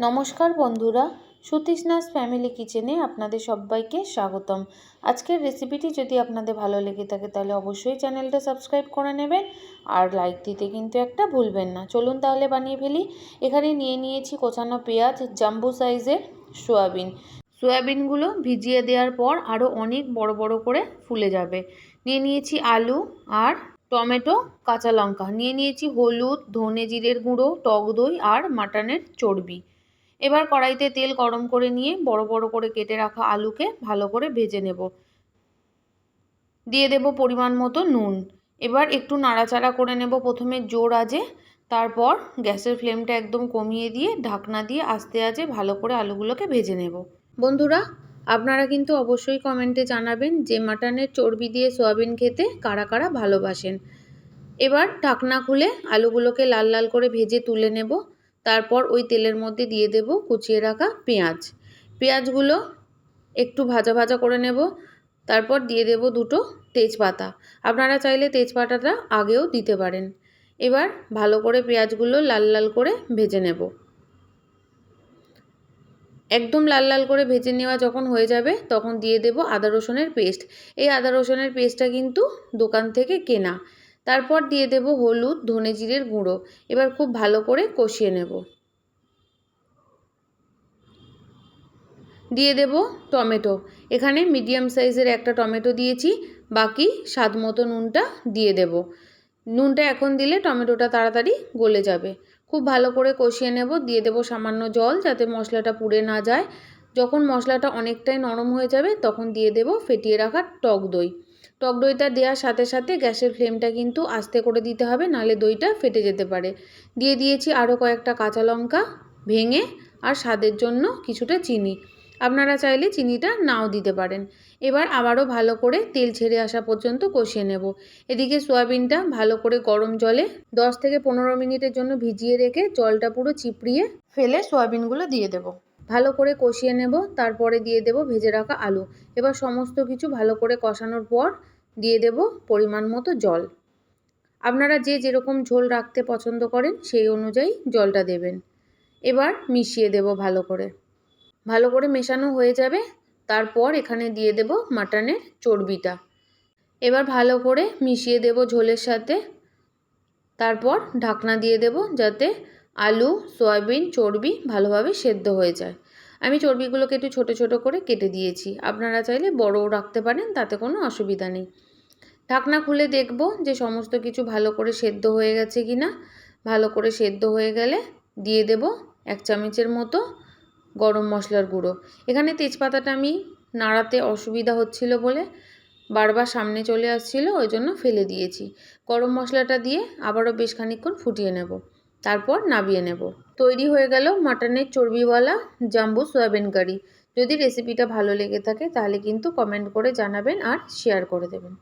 নমস্কার বন্ধুরা, সুতৃষ্ণাস ফ্যামিলি কিচেনে আপনাদের সবাইকে স্বাগতম। আজকের রেসিপিটি যদি আপনাদের ভালো লেগে থাকে, তাহলে অবশ্যই চ্যানেলটা সাবস্ক্রাইব করে নেবেন আর লাইক দিতে কিন্তু একটা ভুলবেন না। চলুন তাহলে বানিয়ে ফেলি। এখানে নিয়ে নিয়েছি কোচানো পেঁয়াজ, জাম্বু সাইজের সোয়াবিন। সয়াবিনগুলো ভিজিয়ে দেওয়ার পর আরও অনেক বড় বড় করে ফুলে যাবে। নিয়ে নিয়েছি আলু আর টমেটো, কাঁচা লঙ্কা। নিয়ে নিয়েছি হলুদ, ধনে জিরের গুঁড়ো, টক দই আর মাটনের চর্বি। এবার কড়াইতে তেল গরম করে নিয়ে বড় বড় করে কেটে রাখা আলুকে ভালো করে ভেজে নেব। দিয়ে দেব পরিমাণ মতো নুন। এবার একটু নাড়াচাড়া করে নেব প্রথমে জোর আজে তারপর গ্যাসের ফ্লেমটা একদম কমিয়ে দিয়ে ঢাকনা দিয়ে আস্তে আজে ভালো করে আলুগুলোকে ভেজে নেব। বন্ধুরা, আপনারা কিন্তু অবশ্যই কমেন্টে জানাবেন যে মাটনের চর্বি দিয়ে সয়াবিন খেতে কারা কারা ভালোবাসেন। এবার ঢাকনা খুলে আলুগুলোকে লাল লাল করে ভেজে তুলে নেব। তারপর ওই তেলের মধ্যে দিয়ে দেব কুচিয়ে রাখা পেঁয়াজ। পেঁয়াজগুলো একটু ভাজা ভাজা করে নেব। তারপর দিয়ে দেব দুটো তেজপাতা। আপনারা চাইলে তেজপাতাটা আগেও দিতে পারেন। এবার ভালো করে পেঁয়াজগুলো লাল লাল করে ভেজে নেব। একদম লাল লাল করে ভেজে নেওয়া যখন হয়ে যাবে, তখন দিয়ে দেব আদা রসুনের পেস্ট। এই আদা রসুনের পেস্টটা কিন্তু দোকান থেকে কেনা। তারপর দিয়ে দেব হলুদ, ধনে জিরের গুঁড়ো। এবার খুব ভালো করে কষিয়ে নেব। দিয়ে দেব টমেটো। এখানে মিডিয়াম সাইজের একটা টমেটো দিয়েছি, বাকি স্বাদ মতো নুনটা দিয়ে দেব। নুনটা এখন দিলে টমেটোটা তাড়াতাড়ি গলে যাবে। খুব ভালো করে কষিয়ে নেব, দিয়ে দেব সামান্য জল যাতে মশলাটা পুড়ে না যায়। যখন মশলাটা অনেকটাই নরম হয়ে যাবে, তখন দিয়ে দেব ফেটিয়ে রাখা টক দই। টক দইটা দেওয়ার সাথে সাথে গ্যাসের ফ্লেমটা কিন্তু আস্তে করে দিতে হবে, নালে দইটা ফেটে যেতে পারে। দিয়ে দিয়েছি আরও কয়েকটা কাঁচা লঙ্কা, ভেঙে আর স্বাদের জন্য কিছুটা চিনি। আপনারা চাইলে চিনিটা নাও দিতে পারেন। এবার আবারও ভালো করে তেল ছেড়ে আসা পর্যন্ত কষিয়ে নেব। এদিকে সয়াবিনটা ভালো করে গরম জলে 10 থেকে পনেরো মিনিটের জন্য ভিজিয়ে রেখে জলটা পুরো চিপড়িয়ে ফেলে সয়াবিনগুলো দিয়ে দেব। ভালো করে কষিয়ে নেব, তারপরে দিয়ে দেব ভেজে রাখা আলু। এবার সমস্ত কিছু ভালো করে কষানোর পর দিয়ে দেব পরিমাণ মতো জল। আপনারা যে যেরকম ঝোল রাখতে পছন্দ করেন সেই অনুযায়ী জলটা দেবেন। এবার মিশিয়ে দেব ভালো করে। ভালো করে মেশানো হয়ে যাবে, তারপর এখানে দিয়ে দেব মাটনের চর্বিটা। এবার ভালো করে মিশিয়ে দেব ঝোলের সাথে। তারপর ঢাকনা দিয়ে দেব যাতে আলু, সয়াবিন, চর্বি ভালোভাবে সেদ্ধ হয়ে যায়। আমি চর্বিগুলোকে একটু ছোট ছোট করে কেটে দিয়েছি। আপনারা চাইলে বড়ও রাখতে পারেন, তাতে কোনো অসুবিধা নেই। ঢাকনা খুলে দেখব যে সমস্ত কিছু ভালো করে সেদ্ধ হয়ে গেছে কি না ভালো করে সেদ্ধ হয়ে গেলে দিয়ে দেব এক চামচের মতো গরম মশলার গুঁড়ো। এখানে তেজপাতাটা আমি নাড়াতে অসুবিধা হচ্ছিল বলে বারবার সামনে চলে আসছিল, ওই জন্য ফেলে দিয়েছি। গরম মশলাটা দিয়ে আবারও বেশ খানিক্ষণ ফুটিয়ে নেব। তারপর নাবিয়ে নেব। তৈরি হয়ে গেল মাটনের চর্বিওয়ালা জাম্বু সয়াবিন কারি। যদি রেসিপিটা ভালো লেগে থাকে তাহলে কিন্তু কমেন্ট করে জানাবেন আর শেয়ার করে দেবেন।